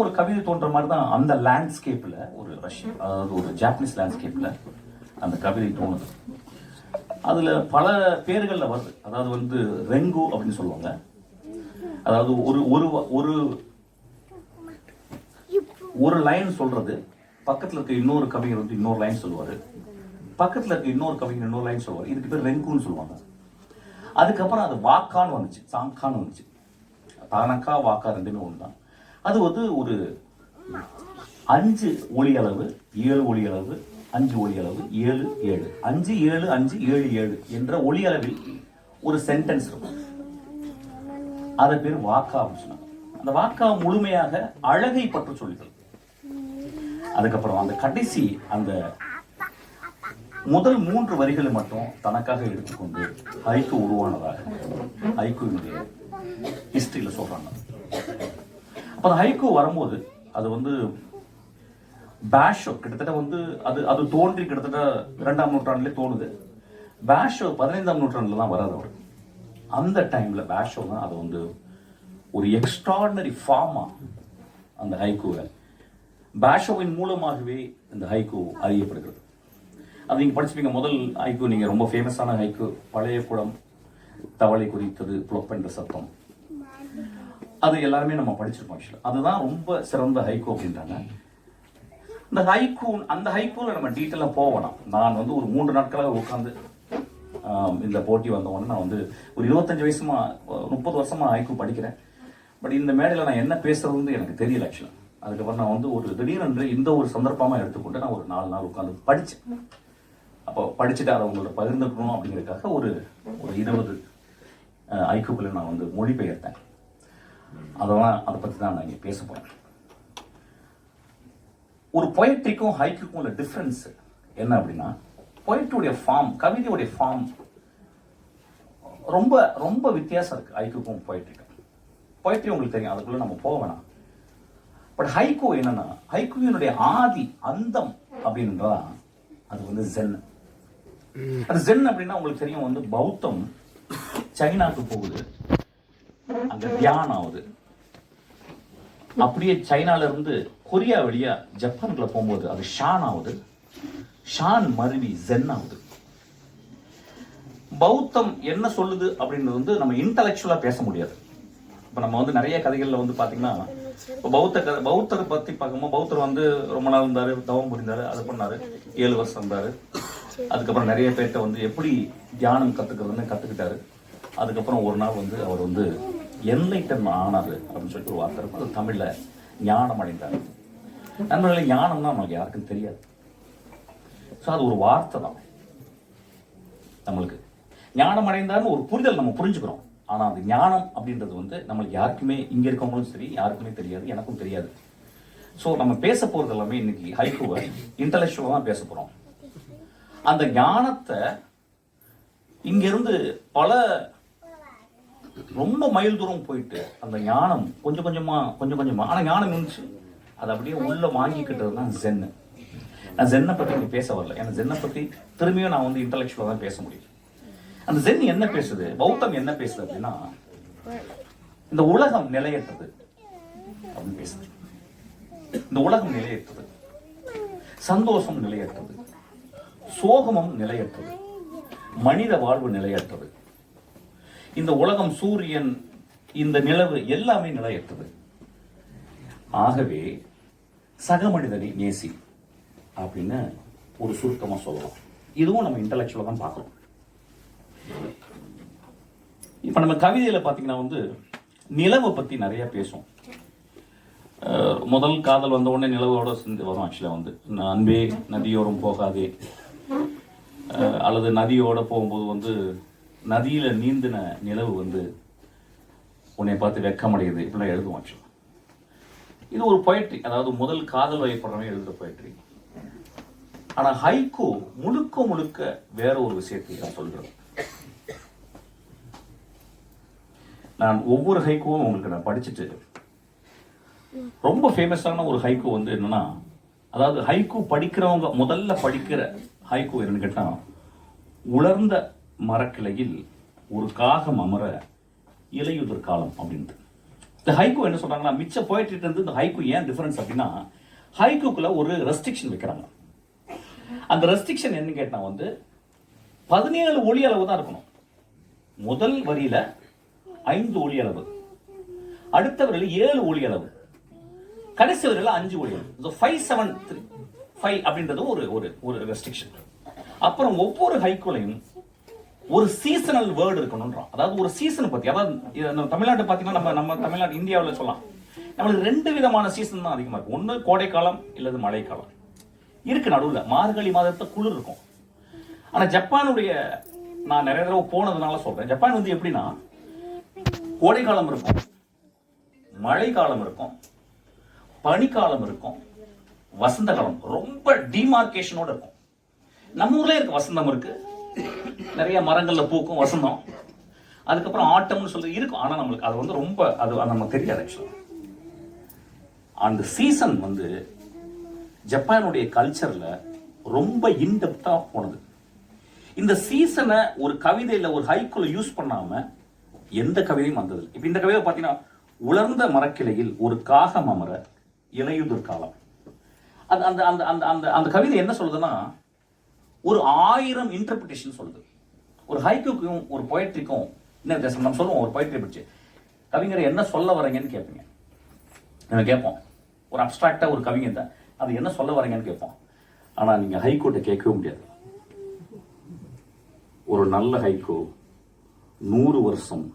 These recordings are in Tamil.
ஒரு கவிதை தோன்ற மாதிரி தான் அந்த லேண்ட்ஸ்கேப்ல ஒரு ரஷ்ய அதாவது ஒரு ஜாப்பனீஸ் லேண்ட்ஸ்கேப்ல அந்த கவிதை தோணுது. அதுல பல பேர்களில் வருது. அதாவது வந்து ரெங்கு அப்படின்னு சொல்லுவாங்க. அதாவது ஒரு ஒரு ஒரு ஒரு லைன் சொல்றது. பக்கத்துல இருக்க இன்னொரு கவிஞர் வந்து இன்னொரு லைன் சொல்லுவாரு. பக்கத்துல இருக்க இன்னொரு கவிஞர் இன்னொரு லைன் சொல்லுவார். இதுக்கு பேர் ரெங்குன்னு சொல்லுவாங்க. அதுக்கப்புறம் அது வாக்கான்னு வந்துச்சு. சாங்கான்னு வந்துச்சு. தானக்கா வாக்கா ரெண்டுமே ஒன்று தான் அது வந்து ஒரு அஞ்சு ஒளி அளவு ஏழு ஒளி அளவு அஞ்சு ஒளி அளவு ஏழு ஏழு. அஞ்சு ஏழு அஞ்சு ஏழு ஏழு என்ற ஒளி அளவில் ஒரு சென்டென்ஸ் இருக்கும். அதை பேர் வாக்கா அப்படின்னு சொன்னாங்க. அந்த வாக்கா முழுமையாக அழகை பற்றி சொல்லித்தரும் அதுக்கப்புறம் அந்த கடைசி அந்த முதல் மூன்று வரிகளை மட்டும் தனக்காக எடுத்துக்கொண்டு ஐக்கு உருவானதாக ஹைக்குவினுடைய ஹிஸ்டரியில சொல்றாங்க. அப்போ அந்த ஹைக்கு வரும்போது அது வந்து பேஷோ கிட்டத்தட்ட வந்து அது அது தோன்றி கிட்டத்தட்ட இரண்டாம் நூற்றாண்டுலேயே தோணுது. பேஷோ பதினைந்தாம் நூற்றாண்டில் தான் வராது அவர். அந்த டைமில் பேஷோ தான் அது வந்து ஒரு எக்ஸ்ட்ராடினரி ஃபார்மாக அந்த ஹைக்கூவை பேஷோவின் மூலமாகவே இந்த ஹைக்கூ அறியப்படுகிறது. அது நீங்கள் படிச்சுப்பீங்க முதல் ஹைக்கூ நீங்கள் ரொம்ப ஃபேமஸான ஹைக்கூ பழைய குளம் தவளை குறித்தது புலப்பென்ற சத்தம். அது எல்லாருமே நம்ம படிச்சிருப்போம் ஆக்சுவலாக அதுதான் ரொம்ப சிறந்த ஹைக்கூ அப்படின்றாங்க. இந்த ஹைக்கூ அந்த ஹைக்கூல நம்ம டீட்டெயிலாக போகலாம் நான் வந்து ஒரு மூன்று நாட்களாக உட்காந்து இந்த போட்டி வந்த உடனே நான் வந்து ஒரு இருபத்தஞ்சு வயசுமா முப்பது வருஷமா ஹைக்கூ படிக்கிறேன். பட் இந்த மேடையில் நான் என்ன பேசுறதுன்னு எனக்கு தெரியல ஆக்சுவலாக அதுக்கப்புறம் நான் வந்து ஒரு திடீரென்று இந்த ஒரு சந்தர்ப்பமாக எடுத்துக்கொண்டு நான் ஒரு நாலு நாள் உட்காந்து படித்தேன் அப்போ படிச்சுட்டு அதை உங்களோட பகிர்ந்துக்கணும் அப்படிங்கிறதுக்காக ஒரு ஒரு இருபது ஐக்கூக்களை நான் வந்து மொழிபெயர்த்தேன். அதெல்லாம் அதை பற்றி தான் நான் இங்கே பேச போகிறேன் ஒரு பொயட்ரிக்கும் ஹைக்குக்கும் உள்ள டிஃப்ரென்ஸ் என்ன அப்படின்னா பொயட்ரியுடைய ஃபார்ம் கவிதையுடைய ஃபார்ம் ரொம்ப ரொம்ப வித்தியாசம் இருக்கு ஹைக்குக்கும் பொயட்ரிக்கும் பொயட்ரி உங்களுக்கு தெரியும் அதுக்குள்ள நம்ம போக வேணாம். பட் ஹைக்கூ என்னன்னா ஹைக்கூவினுடைய ஆதி அந்தம் அப்படின்றா அது வந்து ஜென் அது ஜென் அப்படின்னா உங்களுக்கு தெரியும் வந்து பௌத்தம் சைனாக்கு போகுது. அங்க தியானம் ஆகுது. அப்படியே சைனால இருந்து கொரியா வழியா ஜப்பானுக்குள்ள போகும்போது அது ஷான் ஆகுது. ஷான் மருவி ஜென் ஆகுது. பௌத்தம் என்ன சொல்லுது அப்படின்றது வந்து நம்ம இன்டலெக்சுவலா பேச முடியாது. இப்ப நம்ம வந்து நிறைய கதைகள்ல வந்து பார்த்தீங்கன்னா இப்போ பௌத்த கதை பௌத்தரை பத்தி பார்க்கும்போது பௌத்தர் வந்து ரொம்ப நாள் இருந்தாரு தவம் புரிந்தாரு அது பண்ணாரு ஏழு வருஷம் இருந்தாரு. அதுக்கப்புறம் நிறைய பேர்ட்ட வந்து எப்படி தியானம் கத்துக்கிறதுன்னு கத்துக்கிட்டாரு. அதுக்கப்புறம் ஒரு நாள் வந்து அவர் வந்து என்லைட்டன் ஆனாரு அப்படின்னு சொல்லிட்டு ஒரு வார்த்தை இருக்கும். அது தமிழ்ல ஞானம் அடைந்தார். நண்பர்களே ஞானம்னா நமக்கு யாருக்கும் தெரியாது. ஸோ அது ஒரு வார்த்தை தான். நம்மளுக்கு ஞானம் அடைந்தார்னு ஒரு புரிதல் நம்ம புரிஞ்சுக்கிறோம். ஆனால் அந்த ஞானம் அப்படின்றது வந்து நம்மளுக்கு யாருக்குமே இங்க இருக்கவங்களும் சரி யாருக்குமே தெரியாது எனக்கும் தெரியாது. ஸோ நம்ம பேச போறது எல்லாமே இன்னைக்கு ஹைக்குவை இன்டலெக்சுவலாக தான் பேச போகிறோம் அந்த ஞானத்தை இங்கிருந்து பல ரொம்ப மைல் தூரம் போயிட்டு அந்த ஞானம் கொஞ்சம் கொஞ்சமா கொஞ்சம் கொஞ்சமா ஆனா ஞானம் இருந்துச்சு. அதை அப்படியே உள்ள வாங்கிக்கிட்டது தான் ஜென்னு நான் ஜென்னை பத்தி இங்க பேச வரல. ஏன்னா ஜென்னை பத்தி திரும்பியும் நான் வந்து இன்டலெக்சுவலா தான் பேச முடியும். அந்த ஜென் என்ன பேசுது? பௌத்தம் என்ன பேசுது அப்படின்னா இந்த உலகம் நிலையற்றது அப்படின்னு பேசுது. இந்த உலகம் நிலையற்றது. சந்தோஷம் நிலையற்றது. சோகமும் நிலையற்றது. மனித வாழ்வு நிலையற்றது. இந்த உலகம் சூரியன் இந்த நிலவு எல்லாமே நிலையற்றது. ஆகவே சக மனிதனை நேசி அப்படின்னு ஒரு சுருக்கமா சொல்லலாம். இதுவும் நம்ம இன்டலெக்சுவலா தான் பார்க்கணும். இப்ப நம்ம கவிதையில பாத்தீங்கன்னா வந்து நிலவை பத்தி நிறைய பேசும் முதல் காதல் வந்த உடனே நிலவோட சேர்ந்து வரும் ஆக்சுவலா வந்து. அன்பே நதியோரம் போகாதே. அல்லது நதியோட போகும்போது வந்து நதியில நீந்தின நிலவு வந்து உன்னை பார்த்து வெக்கமடையுது. இப்படிலாம் எழுதுவோம் இது ஒரு பொயட்ரி அதாவது முதல் காதல் வகைப்படுறவங்க எழுதுகிற பொயட்ரி ஆனா ஹைகோ முழுக்க முழுக்க வேற ஒரு விஷயத்தை நான் சொல்கிறேன் நான் ஒவ்வொரு ஹைகோவும் உங்களுக்கு நான் படிச்சுட்டு ரொம்ப ஃபேமஸான ஒரு ஹைகோ வந்து என்னன்னா அதாவது ஹைக்கூ படிக்கிறவங்க முதல்ல படிக்கிற ஹைக்கூ என்னன்னு கேட்டா உலர்ந்த மரக்கிளையில் ஒரு காகம் அமர இலையுதிர் காலம் அப்படின்ட்டு இந்த ஹைக்கூ என்ன சொல்கிறாங்கன்னா மிச்ச போயிட்டு இருந்து இந்த ஹைக்கூ ஏன் டிஃபரன்ஸ் அப்படின்னா ஹைக்கூக்குள்ள ஒரு ரெஸ்ட்ரிக்ஷன் வைக்கிறாங்க. அந்த ரெஸ்ட்ரிக்ஷன் என்ன கேட்டால் வந்து பதினேழு ஒளி அளவு தான் இருக்கணும். முதல் வரியில ஐந்து ஒளி அளவு. அடுத்த வரையில் ஏழு ஒளி அளவு. கடைசி வரையில் அஞ்சு ஒளி அளவு. ஃபைவ் செவன் த்ரீ ஃபைவ் அப்படின்றது ஒரு ஒரு ஒரு ரெஸ்ட்ரிக்ஷன் அப்புறம் ஒவ்வொரு ஹைக்குலையும் ஒரு சீசனல் வேர்டு இருக்கணும்ன்றோம் அதாவது ஒரு சீசன் பத்தி அதாவது நம்ம தமிழ்நாட்டு பார்த்தீங்கன்னா நம்ம நம்ம தமிழ்நாடு இந்தியாவில் சொல்லலாம். நம்மளுக்கு ரெண்டு விதமான சீசன் தான் அதிகமாக இருக்கும் ஒன்று கோடைக்காலம் இல்லது மழைக்காலம். இருக்கு நடுவில். மார்கழி மாதத்தை குளிர் இருக்கும். ஆனா ஜப்பானுடைய நான் நிறைய தடவை போனதுனால சொல்றேன். ஜப்பான் வந்து எப்படின்னா கோடைக்காலம் இருக்கும் மழைக்காலம் இருக்கும் பனிக்காலம் இருக்கும் வசந்த காலம் ரொம்ப டிமார்க்கேஷனோட இருக்கும். நம்ம ஊர்லேயே இருக்கு வசந்தம் இருக்கு. நிறைய மரங்கள்ல பூக்கும் வசந்தம். அதுக்கப்புறம் ஆட்டம்னு சொல்றது இருக்கும். ஆனால் நம்மளுக்கு அது வந்து ரொம்ப அது நம்ம நமக்கு தெரியாது ஆக்சுவலாக அந்த சீசன் வந்து ஜப்பானுடைய கல்ச்சர்ல ரொம்ப இன்டெப்த்தாக போனது. இந்த சீசனை ஒரு கவிதையில ஒரு ஹைக்குள்ள யூஸ் பண்ணாம எந்த கவிதையும் வந்தது இப்ப இந்த கவிதை பார்த்தீங்கன்னா உலர்ந்த மரக்கிளையில் ஒரு காகம் அமர இலையுதிர் காலம். அந்த அந்த அந்த அந்த அந்த அந்த கவிதை என்ன சொல்லுதுன்னா ஒரு ஆயிரம் இன்டர்பிரிட்டேஷன் சொல்லுது. ஒரு ஹைக்குக்கும் ஒரு பொயட்ரிக்கும் என்ன வித்தியாசம்? நம்ம சொல்லுவோம் ஒரு பொயட்ரி பிடிச்சி. கவிஞர் என்ன சொல்ல வரீங்கன்னு கேட்பீங்க. நம்ம கேட்போம். ஒரு அப்ட்ராக்டாக ஒரு கவிஞர் தான் அது என்ன சொல்ல வரீங்கன்னு கேட்போம். ஆனால் நீங்கள் ஹைகோர்ட்டை கேட்கவே முடியாது. ஒரு நல்ல ஹைகோ நூறு வருஷம்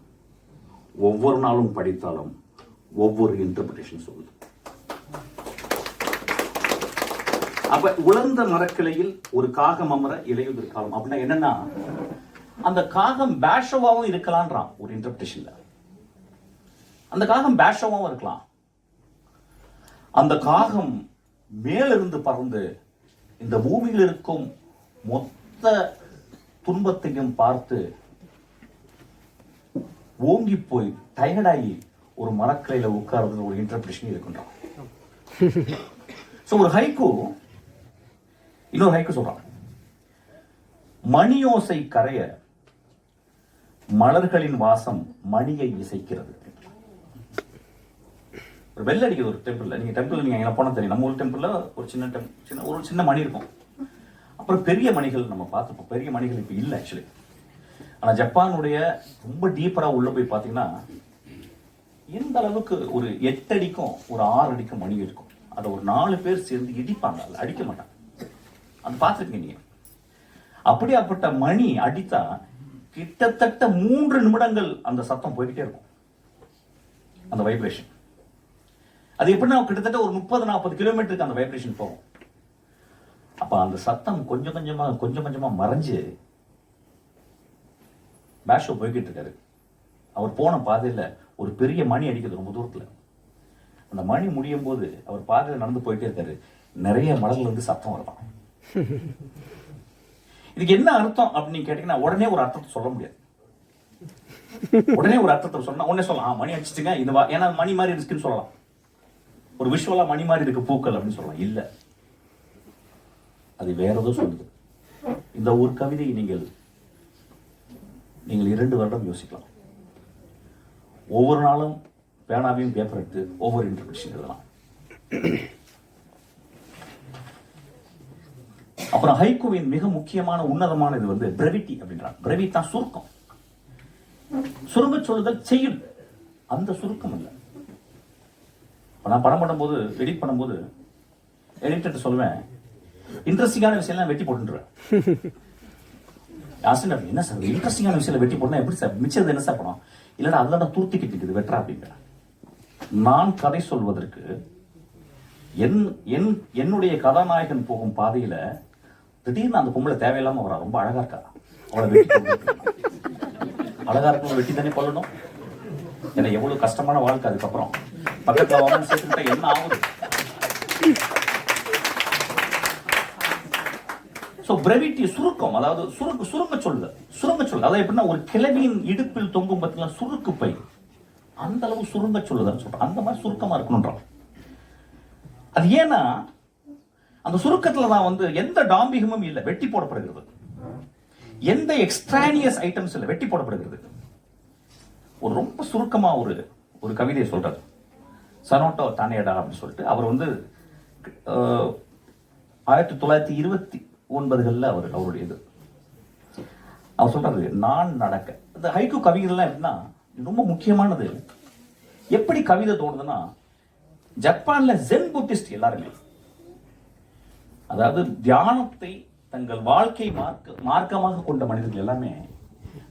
ஒவ்வொரு நாளும் படித்தாலும் ஒவ்வொரு இன்டர்பிரிட்டேஷன் சொல்லுது. அப்ப உலர்ந்த மரக்கிளையில் ஒரு காகம் அமர இலையுதிர் காலம். அப்படின்னா என்னன்னா அந்த காகம் பேஷவாவும் இருக்கலான்றான். ஒரு இன்டர்பிரேஷன்ல அந்த காகம் பேஷவாவும் இருக்கலாம். அந்த காகம் மேலிருந்து பறந்து இந்த பூமியில் இருக்கும் மொத்த துன்பத்தையும் பார்த்து ஓங்கி போய் டயர்டாகி ஒரு மரக்கிளையில உட்கார்றது ஒரு இன்டர்பிரேஷன் இருக்குன்றான். சோ ஒரு ஹைக்கு இன்னொரு ஹைக்கு சொல்றான். மணியோசை கரைய மலர்களின் வாசம் மணியை இசைக்கிறது. ஒரு பெல் அடிக்குது ஒரு டெம்பிள்ல நீங்க டெம்பிள் நீங்க எங்க போனா தெரியும். நம்ம ஊர் டெம்பிள்ல ஒரு சின்ன டெம் சின்ன ஒரு சின்ன மணி இருக்கும். அப்புறம் பெரிய மணிகள் நம்ம பார்த்துப்போம் பெரிய மணிகள் இப்போ இல்லை ஆக்சுவலி ஆனா ஜப்பானுடைய ரொம்ப டீப்பரா உள்ள போய் பாத்தீங்கன்னா எந்த அளவுக்கு ஒரு எட்டு அடிக்கும் ஒரு ஆறு அடிக்கும் மணி இருக்கும். அதை ஒரு நாலு பேர் சேர்ந்து இடிப்பாங்க. அதில் அடிக்க மாட்டாங்க. அது பார்த்துருக்கீங்க நீங்க. அப்படியாப்பட்ட மணி அடித்தா கிட்டத்தட்ட மூன்று நிமிடங்கள் அந்த சத்தம் போய்கிட்டே இருக்கும். அந்த வைப்ரேஷன் அது எப்படின்னா கிட்டத்தட்ட ஒரு முப்பது நாற்பது கிலோமீட்டருக்கு அந்த வைப்ரேஷன் போகும். அப்போ அந்த சத்தம் கொஞ்சம் கொஞ்சமா கொஞ்சம் கொஞ்சமா மறைஞ்சு பேஷோ போய்கிட்டு இருக்காரு அவர் போன பாதையில் ஒரு பெரிய மணி அடிக்குது ரொம்ப தூரத்தில். அந்த மணி முடியும் போது அவர் பாதையில் நடந்து போயிட்டே இருக்காரு. நிறைய மலர்லேருந்து சத்தம் வரலாம் இதுக்கு என்ன அர்த்தம் அப்படின்னு கேட்டீங்கன்னா உடனே ஒரு அர்த்தத்தை சொல்ல முடியாது. உடனே ஒரு அர்த்தத்தை சொன்னா உடனே சொல்லலாம். மணி அடிச்சிட்டுங்க இந்த ஏன்னா மணி மாதிரி இருக்குன்னு சொல்லலாம். ஒரு விஷுவலா மணி மாதிரி இருக்கு பூக்கள் அப்படின்னு சொல்லலாம். இல்ல. அது வேற ஏதோ சொல்லுது. இந்த ஒரு கவிதையை நீங்கள் நீங்கள் இரண்டு வருடம் யோசிக்கலாம். ஒவ்வொரு நாளும் பேனாவையும் பேப்பர் எடுத்து ஒவ்வொரு இன்டர்பிரேஷன் எழுதலாம். அப்புறம் ஹைக்கூவின் மிக முக்கியமான உன்னதமான இது வந்து பிரவிட்டி அப்படின்றாங்க. பிரவி தான் சுருக்கம். சுருங்க சொல்லுதல் செய்யுள். அந்த சுருக்கம் இல்லை. நான் படம் பண்ணும்போது எடிட் பண்ணும்போது எடிட்டர் சொல்லுவேன் இன்ட்ரெஸ்டிங்கான விஷயம்லாம் வெட்டி போட்டுருவேன் ஆசிரியர் என்ன சார் இன்ட்ரெஸ்டிங்கான விஷயம் வெட்டி போடணும் எப்படி சார்? மிச்சது என்ன சார் படம்? இல்லைன்னா அதெல்லாம் தூர்த்திக்கிட்டு இருக்குது வெட்டுறா அப்படிங்கிற நான் கதை சொல்வதற்கு என் என் என்னுடைய கதாநாயகன் போகும் பாதையில திடீர்னு அந்த பொம்பளை தேவையில்லாம வரா ரொம்ப அழகா இருக்கா? அவளை வெட்டி அழகா இருக்கணும் வெட்டி தானே கொள்ளணும் ஏன்னா எவ்வளவு கஷ்டமான வாழ்க்கை அதுக்கப்புறம். பக்கத்துல வாங்க சேர்த்துக்கிட்டா என்ன ஆகுது? சோ பிரவிட்டி சுருக்கம் அதாவது சுருக்கு சுருங்க சொல்லுது சுருங்க சொல்லுது அதாவது எப்படின்னா ஒரு கிளவியின் இடுப்பில் தொங்கும் பார்த்தீங்கன்னா சுருக்கு பை. அந்த அளவு சுருங்க சொல்லுதுன்னு சொல்றோம் அந்த மாதிரி சுருக்கமா இருக்கணும்ன்றான். அது ஏன்னா அந்த சுருக்கத்துல தான் வந்து எந்த டாம்பிகமும் இல்லை வெட்டி போடப்படுகிறது. எந்த எக்ஸ்ட்ரானியஸ் ஐட்டம்ஸ் இல்லை வெட்டி போடப்படுகிறது. ஒரு ரொம்ப சுருக்கமா ஒரு ஒரு கவிதையை சொல்றாரு. சனோட்டோ தானேடா அப்படின்னு சொல்லிட்டு அவர் வந்து ஆயிரத்தி தொள்ளாயிரத்தி இருபத்தி ஒன்பதுகளில் அவர் அவருடைய இது. அவர் சொல்றாரு நான் நடக்க. இந்த ஹைக்கு கவிதைலாம் எப்படின்னா ரொம்ப முக்கியமானது. எப்படி கவிதை தோணுதுன்னா ஜப்பான்ல ஜென் புத்திஸ்ட் எல்லாருமே அதாவது தியானத்தை தங்கள் வாழ்க்கை மார்க்க மார்க்கமாக கொண்ட மனிதர்கள் எல்லாமே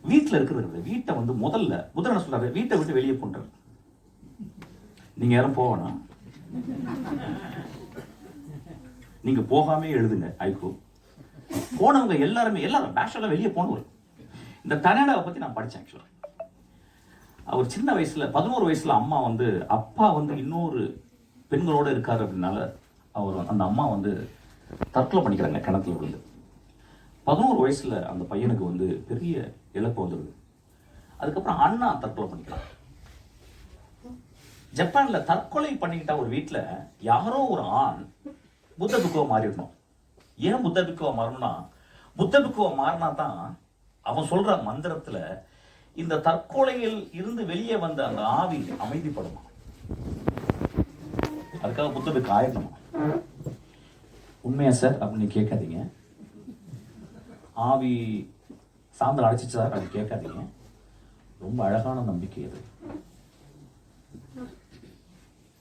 வீட்டில் இருக்கிறது வீட்டை வந்து முதல்ல முதல்ல சொல்றாரு? வீட்டை விட்டு வெளியே கொண்டுறது நீங்க யாரும் போகணும் நீங்க போகாமே எழுதுங்க ஐகோ போனவங்க எல்லாருமே எல்லாரும் பேஷன்ல வெளியே போனவர். இந்த கனடாவை பத்தி நான் படித்தேன் ஆக்சுவலாக அவர் சின்ன வயசுல பதினோரு வயசுல அம்மா வந்து அப்பா வந்து இன்னொரு பெண்களோட இருக்காரு அப்படின்னால அவர் அந்த அம்மா வந்து தற்கொலை பண்ணிக்கிறாங்க கிணத்துல விழுந்து. பதினோரு வயசுல அந்த பையனுக்கு வந்து பெரிய இழப்பு வந்துடுது. அதுக்கப்புறம் அண்ணா தற்கொலை பண்ணிக்கிறான் ஜப்பான்ல தற்கொலை பண்ணிக்கிட்ட ஒரு வீட்டில் யாரோ ஒரு ஆண் புத்த பிக்குவா மாறிடணும். ஏன் புத்த பிக்குவா மாறணும்னா புத்த பிக்குவா மாறினா தான் அவன் சொல்கிற மந்திரத்துல இந்த தற்கொலையில் இருந்து வெளியே வந்த அந்த ஆவி அமைதிப்படுமா? அதுக்காக புத்த பிக்கு ஆயிடணுமா? உண்மையா சார் அப்படின்னு கேட்காதீங்க. ஆவி சாந்தல் அடைச்சிச்சு சார் அப்படின்னு கேட்காதீங்க. ரொம்ப அழகான நம்பிக்கை அது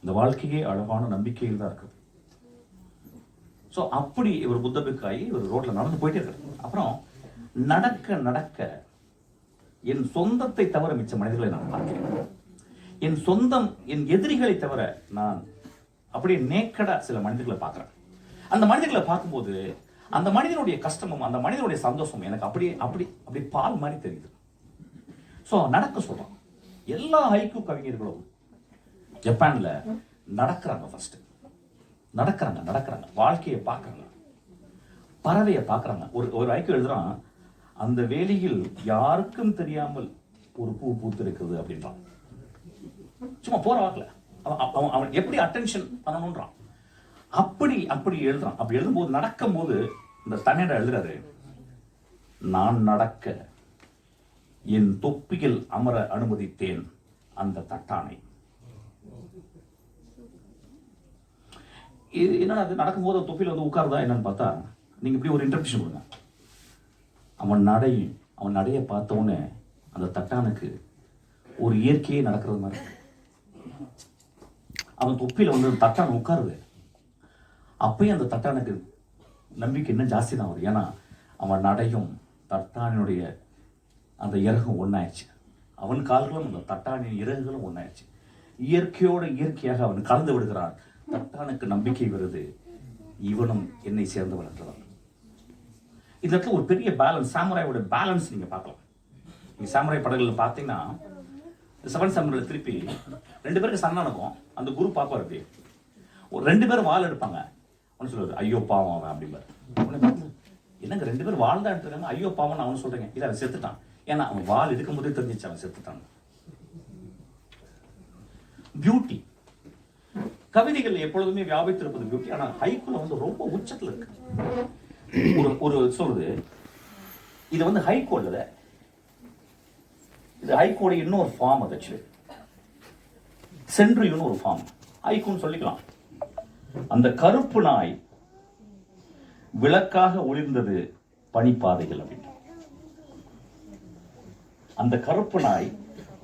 இந்த வாழ்க்கையே அழகான நம்பிக்கையில் தான் இருக்குது. ஸோ அப்படி இவர் புத்த பிக்காயி இவர் ரோட்ல நடந்து போயிட்டே இருக்காரு. அப்புறம் நடக்க நடக்க என் சொந்தத்தை தவிர மிச்ச மனிதர்களை நான் பார்க்கிறேன். என் சொந்தம் என் எதிரிகளை தவிர நான் அப்படியே நேக்கடா சில மனிதர்களை பார்க்குறேன். அந்த மனிதர்களை பார்க்கும்போது அந்த மனிதனுடைய கஷ்டமும் அந்த மனிதனுடைய சந்தோஷமும் எனக்கு அப்படியே அப்படி அப்படி பால் மாதிரி தெரியுது. ஸோ நடக்க சொல்றான் எல்லா ஹைக்கூ கவிஞர்களும் ஜப்பான்ல நடக்கிறாங்க ஃபர்ஸ்ட் நடக்கிறாங்க நடக்கிறாங்க. வாழ்க்கையை பார்க்கறாங்க. பறவையை பார்க்கறாங்க. ஒரு ஒரு ஐக்கியம் எழுதுறான் அந்த வேலையில் யாருக்கும் தெரியாமல் ஒரு பூ பூத்திருக்குது அப்படின்றான். சும்மா போற வாக்குல. அவன் அவன் எப்படி அட்டென்ஷன் பண்ணணுன்றான் அப்படி அப்படி எழுதுறான். அப்படி எழுதும்போது நடக்கும்போது இந்த தன்னிட எழுதுறாரு நான் நடக்க என் தொப்பியில் அமர அனுமதித்தேன் அந்த தட்டானை. இது என்ன அது நடக்கும்போது தொப்பியில் வந்து உட்காருதா? என்னன்னு பார்த்தா நீங்க இப்படி ஒரு இன்டர்பிரேஷன் கொடுங்க. அவன் நடை அவன் நடைய பார்த்த உடனே அந்த தட்டானுக்கு ஒரு இயற்கையே நடக்கிறது மாதிரி அவன் தொப்பியில் வந்து அந்த தட்டான் உட்காருது. அப்பயும் அந்த தட்டானுக்கு நம்பிக்கை இன்னும் ஜாஸ்தி தான் வரும் ஏன்னா அவன் நடையும் தட்டானினுடைய அந்த இறகும் ஒன்றாயிடுச்சு அவன் கால்களும் அந்த தட்டானின் இறகுகளும் ஒன்றாயிடுச்சு இயற்கையோடு இயற்கையாக அவன் கலந்து விடுகிறான். தட்டானுக்கு நம்பிக்கை வருது. இவனும் என்னை சேர்ந்தவன் என்றவன் இந்த இடத்துல ஒரு பெரிய பேலன்ஸ் சாமுராயோட பேலன்ஸ் நீங்கள் பார்க்கலாம். நீங்கள் சாமுராய் படங்களில் பார்த்தீங்கன்னா செவன் சாமுராயில் திருப்பி ரெண்டு பேருக்கு சண்டை நடக்கும். அந்த குரு பாப்பா இருக்கு ஒரு ரெண்டு பேரும் வால் எடுப்பாங்க. அவனு சொல்லுவாரு ஐயோ பாவம் அவன் அப்படிம்பார். உடனே என்னங்க ரெண்டு பேரும் வாழ்ந்தா எடுத்துருக்காங்க ஐயோ பாவம் அவனு சொல்றேங்க. இல்லை அவன் செத்துட்டான். ஏன்னா அவன் வாள் எடுக்கும் போதே தெரிஞ்சிச்சு அவன் செத்துட்டான். பியூட்டி கவிதைகள் எப்பொழுதுமே வியாபித்திருப்பது பியூட்டி ஆனால் ஹைக்குல வந்து ரொம்ப உச்சத்தில் இருக்கு. ஒரு ஒரு சொல்றது இது வந்து ஹைகோர்ட்ல இது ஹைகோட இன்னொரு ஃபார்ம் அது ஆக்சுவலி சென்ட்ரியுன்னு ஒரு ஃபார்ம் ஹைகோன்னு சொல்லிக்கலாம். அந்த கருப்பு நாய் விளக்காக ஒளிர்ந்தது பனிப்பாதைகள் அப்படின்னு அந்த கருப்பு நாய்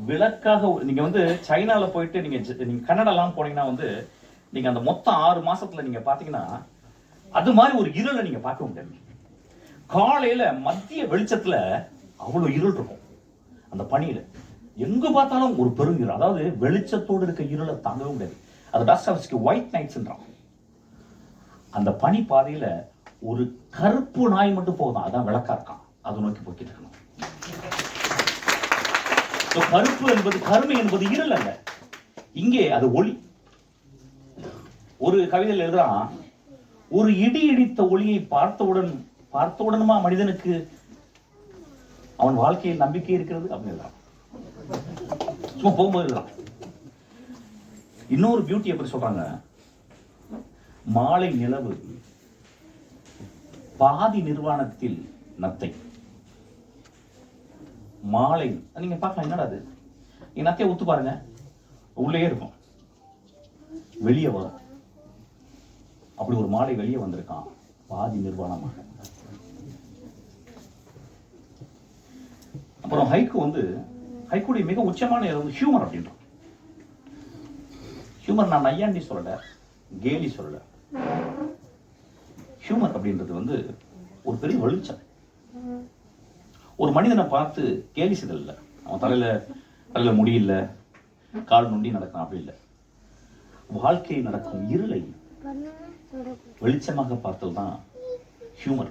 விளக்காக நீங்க வந்து சைனால போயிட்டு நீங்க நீங்க கன்னடெல்லாம் போனீங்கன்னா வந்து நீங்க அந்த மொத்தம் ஆறு மாசத்துல நீங்க பாத்தீங்கன்னா அது மாதிரி ஒரு இருளை நீங்க பார்க்க முடியாது. காலையில மத்திய வெளிச்சத்துல அவ்வளவு இருள் இருக்கும். அந்த பனியில. எங்க பார்த்தாலும் ஒரு பெரும் அதாவது வெளிச்சத்தோடு இருக்க இருளை தாங்கவே முடியாது. அது டாஸ்டாவஸ்கி ஒயிட் நைட்ஸ்ன்றான் அந்த பனி பாதையில ஒரு கருப்பு நாய் மட்டும் போகுதான் அதான் விளக்கா இருக்கான் அதை நோக்கி போக்கிட்டு இருக்கணும். கருப்பு என்பது கருமை என்பது இருள் அல்ல. இங்கே அது ஒளி. ஒரு கவிதையில் எழுதுறான் ஒரு இடி இடித்த ஒளியை பார்த்தவுடன் பார்த்தவுடனுமா மனிதனுக்கு அவன் வாழ்க்கையில் நம்பிக்கை இருக்கிறது? அப்படின்னு சும்மா போகும்போது இன்னொரு பியூட்டி எப்படி சொல்றாங்க? மாலை நிலவு பாதி நிர்வாணத்தில் நத்தை. மாலை நீங்க பார்க்கலாம் என்னடா அது? நீங்க நத்தையை ஊத்து பாருங்க. உள்ளே இருக்கும். வெளியே வரும். அப்படி ஒரு மாலை வெளியே வந்திருக்கான். பாதி நிர்வாணமாக. அப்புறம் ஹைக்கு வந்து ஹைக்குடைய மிக உச்சமான இது வந்து ஹியூமர் அப்படின்றான். ஹியூமர் நான் நையாண்டி சொல்லலை கேலி சொல்லலை. ஹியூமர் அப்படின்றது வந்து ஒரு பெரிய வெளிச்சம். ஒரு மனிதனை பார்த்து கேலி செய்தல் இல்லை. அவன் தலையில் தலையில முடியல கால் நொண்டி நடக்கிறான் அப்படி இல்லை. வாழ்க்கை நடக்கும் இருளை வெளிச்சமாக பார்த்தல் தான் ஹியூமர்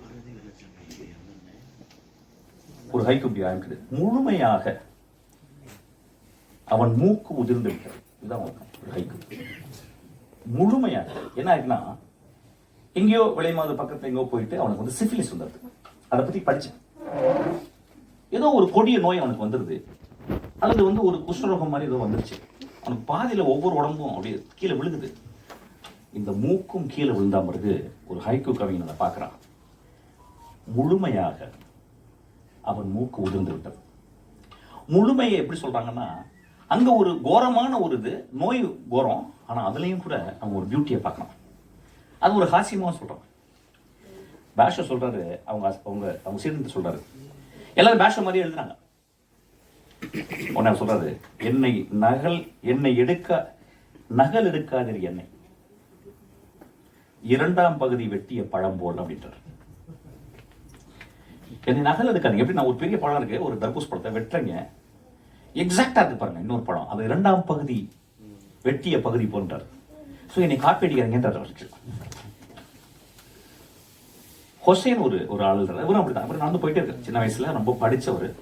ஒரு ஹைக்கு இப்படி ஆரம்பிக்குது முழுமையாக அவன் மூக்கு உதிர்ந்து விட்டது. இதுதான் ஒரு ஹைக்கு முழுமையாக. என்ன ஆயிருக்குன்னா எங்கேயோ விளைமாது பக்கத்துல எங்கேயோ போயிட்டு அவனுக்கு வந்து சிஃபிலிஸ் வந்துடுது. அதை பத்தி படிச்சேன். ஏதோ ஒரு கொடிய நோய் அவனுக்கு வந்துடுது. அல்லது வந்து ஒரு குஷ்ணரோகம் மாதிரி ஏதோ வந்துருச்சு. அவனுக்கு பாதியில ஒவ்வொரு உடம்பும் அப்படியே கீழே விழுகுது. இந்த மூக்கும் கீழே விழுந்தா பிறகு ஒரு ஹைக்கு கவிஞன் அதை பார்க்கறான். முழுமையாக அவன் மூக்கு உதிர்ந்து விட்டது. முழுமையை எப்படி சொல்றாங்கன்னா அங்க ஒரு கோரமான ஒரு இது நோய் கோரம் ஆனா அதுலயும் கூட அவங்க ஒரு பியூட்டியை பார்க்கலாம் அது ஒரு ஹாஸ்யமா சொல்றான் பேஷ சொல்றாரு அவங்க அவங்க அவங்க சீர்திருத்த சொல்றாரு. எல்லாரும் பேஷ மாதிரி எழுதுறாங்க. உன்னை சொல்றாரு என்னை நகல் என்னை எடுக்க நகல் எடுக்காதீர் என்னை. இரண்டாம் பகுதி வெட்டிய பழம் போல் அப்படின்றார். என்னை நகல் எடுக்காதீங்க. எப்படி? நான் ஒரு பெரிய பழம் இருக்கு ஒரு தர்பூஸ் பழத்தை வெட்டுறீங்க. எக்ஸாக்டா இருக்கு பாருங்க இன்னொரு பழம். அது இரண்டாம் பகுதி வெட்டிய பகுதி போன்றார். ஸோ என்னை காப்பி அடிக்காதீங்கன்றார் அவருக்கு ஹொசைன் ஒரு ஒரு ஆள் இருந்தார். இவரும் அப்படிதான் இவர் நடந்து போயிட்டே இருக்காரு. சின்ன வயசுல ரொம்ப படித்தவர்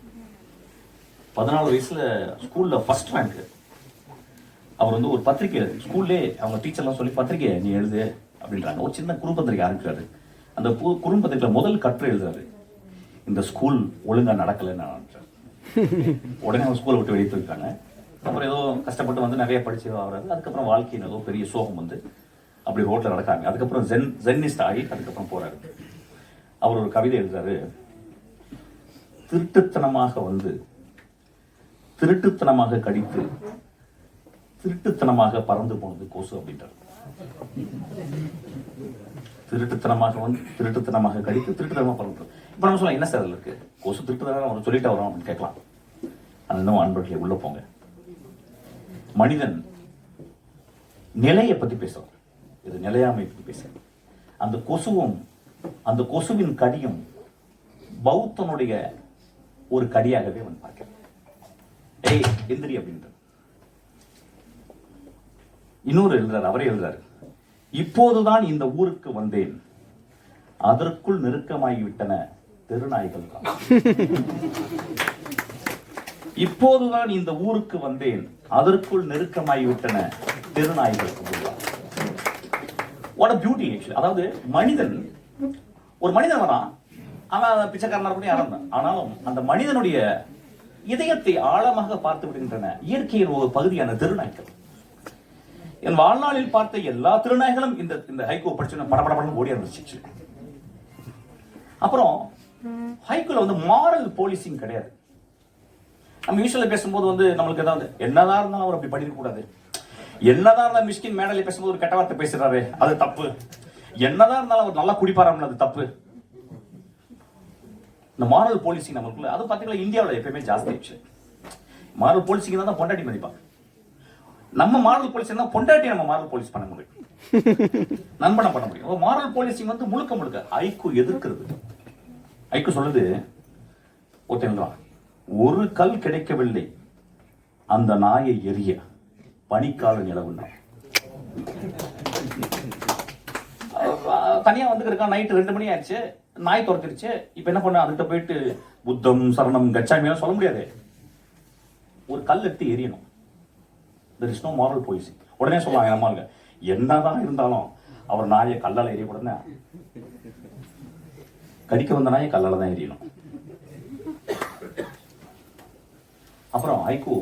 பதினாலு வயசுல ஸ்கூல்ல ஃபர்ஸ்ட் ரேங்க் அவர் வந்து ஒரு பத்திரிக்கை ஸ்கூல்லே அவங்க டீச்சர்லாம் சொல்லி பத்திரிக்கை நீ எழுது அப்படின்றாங்க. ஒரு சின்ன குறும்பத்திரிக்கை ஆரம்பிக்கிறாரு அந்த கு- குறும்பத்திரிக்கையில முதல் கற்று எழுதுறாரு. இந்த ஸ்கூல் ஒழுங்கா நடக்கலைன்னு நான் நினைச்சேன் உடனே அவங்க ஸ்கூலை விட்டு வெளியே போயிருக்காங்க. அப்புறம் ஏதோ கஷ்டப்பட்டு வந்து நிறைய படிச்சு ஆகுறாரு அதுக்கப்புறம் வாழ்க்கையில் ஏதோ பெரிய சோகம் வந்து அப்படி ரோட்ல நடக்காங்க அதுக்கப்புறம் ஜென் ஜென்னிஸ்ட் ஆகி அதுக்கப்புறம் போறாரு. அவர் ஒரு கவிதை எழுதுறாரு. திருட்டுத்தனமாக வந்து திருட்டுத்தனமாக கடித்து திருட்டுத்தனமாக பறந்து போனது கொசு அப்படின்றார். திருட்டுத்தனமாக வந்து திருட்டுத்தனமாக கடித்து திருட்டுத்தனமாக பறந்து இப்போ நம்ம சொல்லலாம் என்ன சார் இருக்கு? கொசு திருட்டுத்தனமாக அவர் சொல்லிட்டு வரோம் அப்படின்னு கேட்கலாம். அது இன்னும் அன்பர்களே உள்ளே போங்க. மனிதன் நிலையை பத்தி பேசுறோம் இது நிலையாமை பத்தி பேசுறோம் அந்த கொசுவும் அந்த கொசுவின் கடியும் பௌத்தனுடைய ஒரு கடியாகவே அவன் பார்க்கிறான் ஏய் எந்திரி அப்படின்ற இன்னொரு எழுதுறாரு அவரே எழுதுறாரு. இப்போதுதான் இந்த ஊருக்கு வந்தேன். அதற்குள் நெருக்கமாகிவிட்டன தெருநாய்கள் இப்போதுதான் இந்த ஊருக்கு வந்தேன். அதற்குள் நெருக்கமாகிவிட்டன தெருநாய்கள் வாட் அ பியூட்டி அதாவது மனிதன் ஒரு மனிதன் வரான் அவன் பிச்சைக்காரனார் கூட யாரும் ஆனாலும் அந்த மனிதனுடைய இதயத்தை ஆழமாக பார்த்து விடுகின்றன. இயற்கையின் ஒரு பகுதியான திருநாய்கள் என் வாழ்நாளில் பார்த்த எல்லா திருநாய்களும் இந்த இந்த ஹைகோ படிச்சு படபடபடன்னு ஓடி இருந்துச்சு அப்புறம் ஹைகோல வந்து மாரல் போலீசிங் கிடையாது. நம்ம யூஸ்வலா பேசும்போது வந்து நம்மளுக்கு ஏதாவது என்னதான் இருந்தாலும் அவர் அப்படி பண்ணிருக்க கூடாது. என்னதான் இருந்தாலும் மிஸ்கின் மேடலில் பேசும்போது ஒரு கெட்ட வார்த்தை பேசுறாரு அது தப்பு. என்னதான் இருந்தாலும் அவர் நல்லா குடிப்பாராம்ல அது தப்பு. இந்த மாரல் போலீசிங் நம்மளுக்குள்ள அது பார்த்தீங்களா இந்தியாவுல எப்பயுமே ஜாஸ்தி ஆச்சு மாரல் போலீசிங் தான் பொண்டாட்டி மதிப்பாங்க நம்ம மாரல் போலீஸ் தான் பொண்டாட்டி நம்ம மாரல் போலீஸ் பண்ண முடியும். நண்பனை பண்ண முடியும். மாரல் போலீசிங் வந்து முழுக்க முழுக்க ஐக்கு எதிர்க்கிறது. ஐக்கு சொல்லுது ஒருத்தன் ஒரு கல் கிடைக்கவில்லை. அந்த நாயை எரிய பனிக்கால நிலவுனான் அஹ் தனியா வந்து நைட்டு ரெண்டு மணி ஆயிடுச்சு. நாய் துரத்திருச்சு. இப்ப என்ன பண்ண? அதுகிட்ட போயிட்டு புத்தம் சரணம் கச்சாமி சொல்ல முடியாது. ஒரு கல் எடுத்து எரியணும் there is no moral policy உடனே சொல்லுவாங்க நம்மளுங்க என்னதான் இருந்தாலும் அவர் நாயை கல்லால் எரிய உடனே கடிக்க வந்த நாயை கல்லால தான் எரியணும் அப்புறம் ஐகோ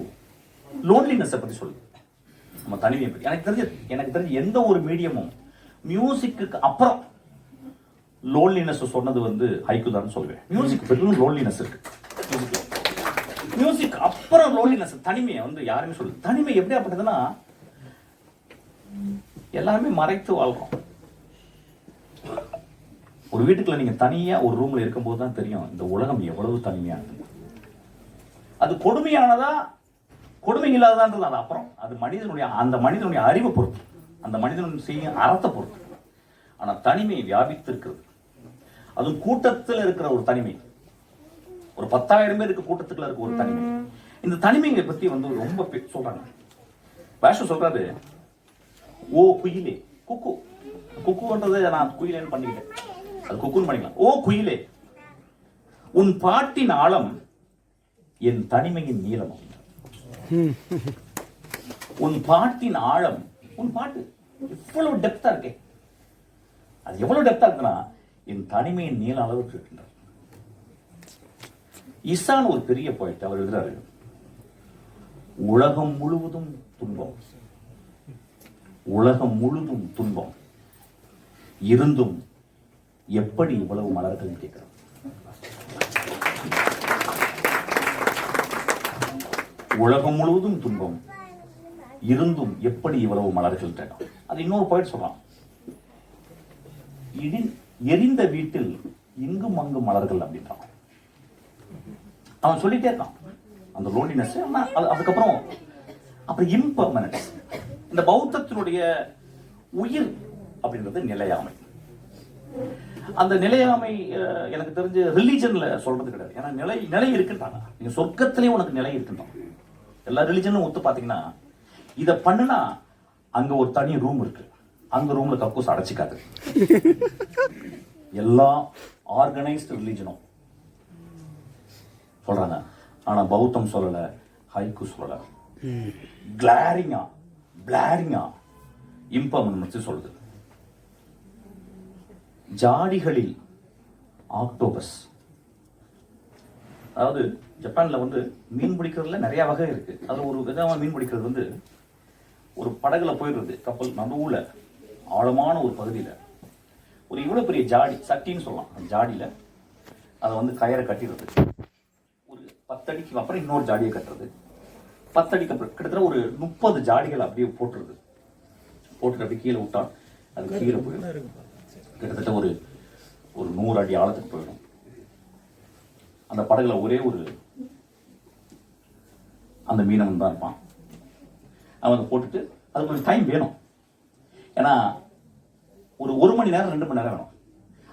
லோன்லினஸை பத்தி சொல்லுது நம்ம தனிமையை பற்றி எனக்கு தெரிஞ்சு எனக்கு தெரிஞ்சு எந்த ஒரு மீடியமும் மியூசிக்கு அப்புறம் லோன்லினஸ் சொன்னது வந்து ஹைக்கு தான் சொல்லுவேன். மியூசிக் பெரும் லோன்லினஸ் இருக்கு. மியூசிக் அப்புறம் லோன்லினஸ் தனிமையை வந்து யாருமே சொல்லு தனிமை எப்படி அப்படின்னா எல்லாருமே மறைத்து வாழ்றோம். ஒரு வீட்டுக்குள்ள நீங்க தனியா ஒரு ரூம்ல இருக்கும்போது தான் தெரியும் இந்த உலகம் எவ்வளவு தனிமையா இருக்கு அது கொடுமையானதா? கொடுமை இல்லாததான்றது அது அப்புறம் அது மனிதனுடைய அந்த மனிதனுடைய அறிவை பொறுத்து அந்த மனிதனுடைய செய்யும் அறத்தை பொறுத்து. ஆனால் தனிமை வியாபித்திருக்கிறது. அதுவும் கூட்டத்தில் இருக்கிற ஒரு தனிமை. ஒரு பத்தாயிரம் பேருக்கு கூட்டத்துக்குள்ள இருக்க ஒரு தனிமை. இந்த தனிமையை பத்தி வந்து ரொம்ப சொல்றாங்க. பேஷ சொல்றாரு ஓ குயிலே குக்கு. குக்குன்றதை நான் குயிலேன்னு பண்ணிக்கிட்டேன். அது குக்குன்னு பண்ணிக்கலாம். ஓ குயிலே உன் பாட்டின் ஆழம் என் தனிமையின் நீளம் உன் பாட்டின் ஆழம் உன் பாட்டு இவ்வளவு டெப்தா இருக்கே. அது எவ்வளவு டெப்தா இருக்குன்னா என் தனிமையின் நீள அளவுக்கு இருக்கின்றார் இசான் ஒரு பெரிய போயிட்டு அவர் எழுதுறாரு உலகம் முழுவதும் துன்பம் உலகம் முழுதும் துன்பம் இருந்தும் எப்படி இவ்வளவு மலர்கள் கேட்கிறோம் உலகம் முழுவதும் துன்பம். இருந்தும் எப்படி இவ்வளவு மலர்கள் அது இன்னொரு பாயிண்ட் சொல்றான். இடி எரிந்த வீட்டில் இங்கும் அங்கும் மலர்கள் அப்படின்றான். அவன் சொல்லிட்டே இருக்கான். அந்த லோன்லினஸ் அதுக்கப்புறம் அப்புறம் இம்பர்மனன்ஸ் இந்த பௌத்தத்தினுடைய உயிர் அப்படின்றது நிலையாமை. அந்த நிலையாமை எனக்கு தெரிஞ்சு ரிலீஜன்ல சொல்றது கிடையாது. ஏன்னா நிலை நிலை இருக்குன்றாங்க. நீங்க சொர்க்கத்திலேயே உனக்கு நிலை இருக்குன்றான். எல்லா ரிலீஜனும் ஒத்து பார்த்தீங்கன்னா இதை பண்ணுனா அங்க ஒரு தனி ரூம் இருக்கு. அந்த ரூம்ல கக்கூஸ் அடைச்சிக்காது. எல்லா ஆர்கனைஸ்டு ரிலீஜனும் சொல்றாங்க. ஆனா பௌத்தம் சொல்லல ஹைக்கு சொல்லல. கிளாரிங்கா பிளாரிங்கா இம்பர்மனன்ஸ் சொல்லுது. ஜாடிகளில் ஆக்டோபஸ் அதாவது ஜப்பான்ல வந்து மீன் பிடிக்கிறதுல நிறைய வகை இருக்கு. அதுல ஒரு விதமான மீன் பிடிக்கிறது வந்து ஒரு படகுல போயிடுறது கப்பல் நடுவுல ஆழமான ஒரு பகுதியில. ஒரு இவ்வளவு பெரிய ஜாடி சட்டின்னு சொல்லலாம். அந்த ஜாடியில அதை வந்து கயரை கட்டிடுறது. ஒரு பத்தடிக்கு அப்புறம் இன்னொரு ஜாடியை கட்டுறது. பத்தடிக்கு அப்புறம் கிட்டத்தட்ட ஒரு முப்பது ஜாடிகள் அப்படியே போட்டுருது போட்டுட்டு அப்படியே கீழே விட்டா அது கீழே போயிடும். கிட்டத்தட்ட ஒரு ஒரு நூறு அடி ஆழத்துக்கு போயிடும். அந்த படகுல ஒரே ஒரு அந்த மீனவன் தான் இருப்பான். அவன் அதை போட்டுட்டு அது கொஞ்சம் டைம் வேணும். ஏன்னா ஒரு ஒரு மணி நேரம் ரெண்டு மணி நேரம் வேணும்.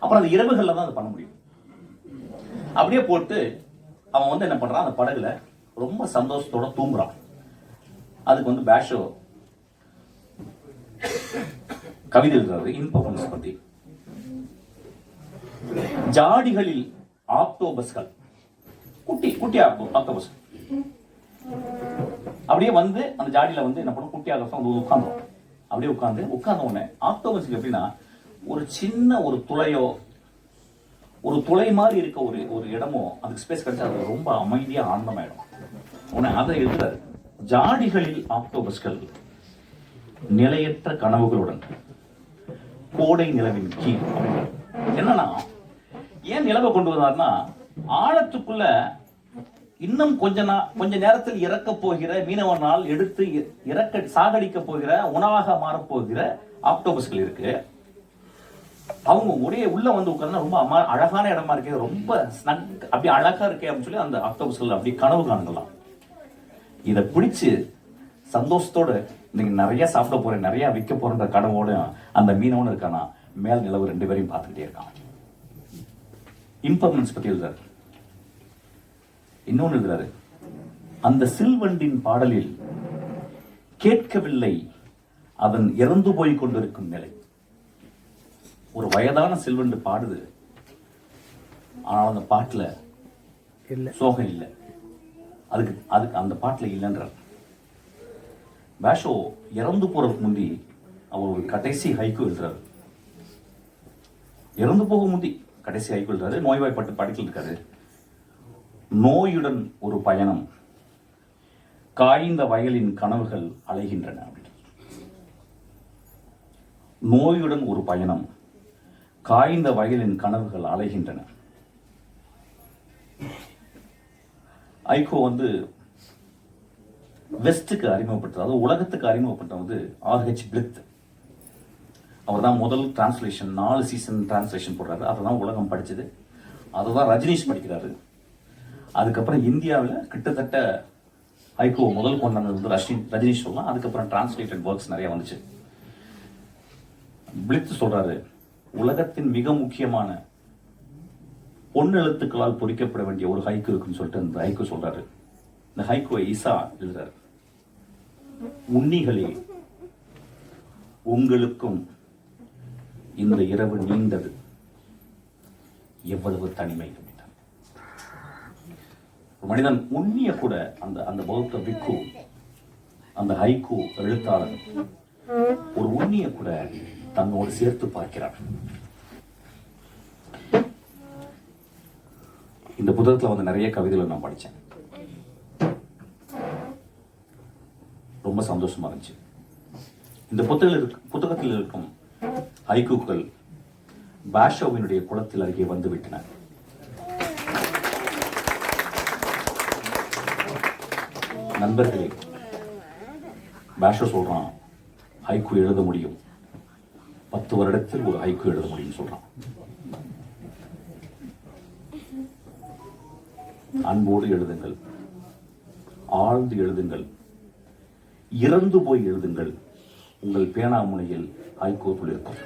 அப்புறம் அந்த இரவுகளில் தான் அதை பண்ண முடியும். அப்படியே போட்டு அவன் வந்து என்ன பண்ணுறான் அந்த படகுல ரொம்ப சந்தோஷத்தோட தூங்குறான். அதுக்கு வந்து பேஷோ கவிதை எழுதுறாரு இன்பர்ஃபார்மன்ஸ் பத்தி. ஜாடிகளில் ஆக்டோபஸ்கள் குட்டி குட்டி ஆக்டோ ஆக்டோபஸ் அப்படியே வந்து அந்த ஜாடியில வந்து என்ன பண்ணும்? குட்டி ஆக்டோபஸ் வந்து உட்காந்துரும். அப்படியே உட்காந்து உட்காந்த உடனே ஆக்டோபஸ்க்கு எப்படின்னா ஒரு சின்ன ஒரு துளையோ ஒரு துளை மாதிரி இருக்க ஒரு ஒரு இடமோ அதுக்கு ஸ்பேஸ் கிடைச்சா அது ரொம்ப அமைதியா ஆனந்தமாயிடும். உடனே அதை எழுதுறாரு. ஜாடிகளில் ஆக்டோபஸ்கள் நிலையற்ற கனவுகளுடன் கோடை நிலவின் கீழ். என்னன்னா ஏன் நிலவை கொண்டு வந்தார்னா ஆழத்துக்குள்ள இன்னும் கொஞ்ச நா கொஞ்ச நேரத்தில் இறக்க போகிற மீனவனால் எடுத்து இ- இறக்க சாகடிக்க போகிற உணவாக மாறப்போகிற ஆக்டோபஸ்கள் இருக்கு. அவங்க ஒரே உள்ள வந்து உட்கார்ந்தா ரொம்ப அமா அழகான இடமா இருக்கே ரொம்ப ஸ்னக் அப்படி அழகா இருக்கே அப்படின்னு சொல்லி அந்த ஆக்டோபஸ்கள் அப்படி கனவு காணலாம். இதை பிடிச்சு சந்தோஷத்தோட நீங்க நிறைய சாப்பிட போறேன் நிறைய விற்க போறன்ற கனவோட அந்த மீனவனு இருக்கானா? மேல் நிலவு ரெண்டு பேரையும் பார்த்துக்கிட்டே இருக்கான். இம்பர்மன்ஸ் பத்தி எழுதுறாரு. இன்னொன்னு எழுதுறாரு. அந்த சில்வண்டின் பாடலில் கேட்கவில்லை அதன் இறந்து போய் கொண்டிருக்கும் நிலை. ஒரு வயதான சில்வண்டு பாடுது. ஆனால் அந்த பாட்டுல இல்ல. சோகம் இல்லை. அதுக்கு அதுக்கு அந்த பாட்டுல இல்லைன்றார். பேஷோ இறந்து போறதுக்கு முந்தி அவர் ஒரு கடைசி ஹைக்கு எழுதுறாரு. இறந்து போக முந்தி கடைசி ஹைக்கு எழுதுறாரு. நோய்வாய்ப்பட்டு படுக்கையில் இருக்காரு நோயுடன் ஒரு பயணம். காய்ந்த வயலின் கனவுகள் அலைகின்றன. நோயுடன் ஒரு பயணம். காய்ந்த வயலின் கனவுகள் அலைகின்றன. ஐகோ வந்து வெஸ்ட்டுக்கு அறிமுகப்பட்டது அதாவது உலகத்துக்கு அறிமுகப்படுத்தது ஆர்ஹெச் பிளித் அவர் தான் முதல் டிரான்ஸ்லேஷன் நாலு சீசன் டிரான்ஸ்லேஷன் போடுறாரு. அதை தான் உலகம் படிச்சது. அதை தான் ரஜினிஷ் படிக்கிறாரு. அதுக்கப்புறம் இந்தியாவில் கிட்டத்தட்ட ஹைகோ முதல் கொண்டு வந்தது வந்து ரஷ்மின் ரஜினி சொல்லலாம் அதுக்கப்புறம் டிரான்ஸ்லேட்டட் ஒர்க்ஸ் நிறைய வந்துச்சு. பிளித் சொல்றாரு உலகத்தின் மிக முக்கியமான பொன்னெழுத்துக்களால் பொறிக்கப்பட வேண்டிய ஒரு ஹைக்கு இருக்குன்னு சொல்லிட்டு அந்த ஹைக்கு சொல்றாரு. இந்த ஹைக்கோ ஈசா எழுதுறாரு. உன்னிகளே உங்களுக்கும் இந்த இரவு நீண்டது. எவ்வளவு தனிமை. ஒரு மனிதன் உண்ணிய கூட அந்த அந்த பௌத்த பிக்கு அந்த ஹைக்கு எழுத்தாளர் ஒரு உண்ணிய கூட தன்னோடு சேர்த்து பார்க்கிறார். இந்த புத்தகத்துல வந்து நிறைய கவிதைகளை நான் படிச்சேன். ரொம்ப சந்தோஷமா இருந்துச்சு. இந்த புத்தகத்தில் புத்தகத்தில் இருக்கும் ஹைக்கூக்கள் பாஷோவினுடைய குளத்தில் அருகே வந்து நண்பர்களே பாஷோ சொல்றான் ஹைக்கு எழுத முடியும். பத்து வருடத்தில் ஒரு ஹைக்கு எழுத முடியும் சொல்றான். அன்போடு எழுதுங்கள் ஆழ்ந்து எழுதுங்கள் இறந்து போய் எழுதுங்கள். உங்கள் பேனா முனையில் ஹைகோர்ட்டில் இருக்கும்